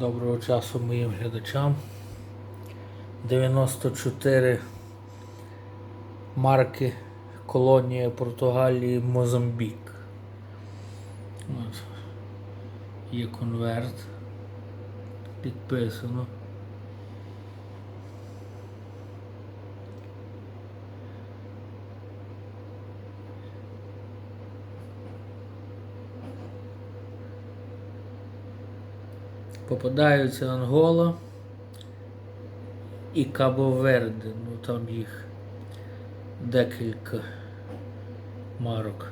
Доброго часу моїм глядачам. 94 марки колонія Португалії Мозамбік. От. Є конверт. Підписано. Попадаються Ангола і Кабо-Верде. Ну там їх декілька марок.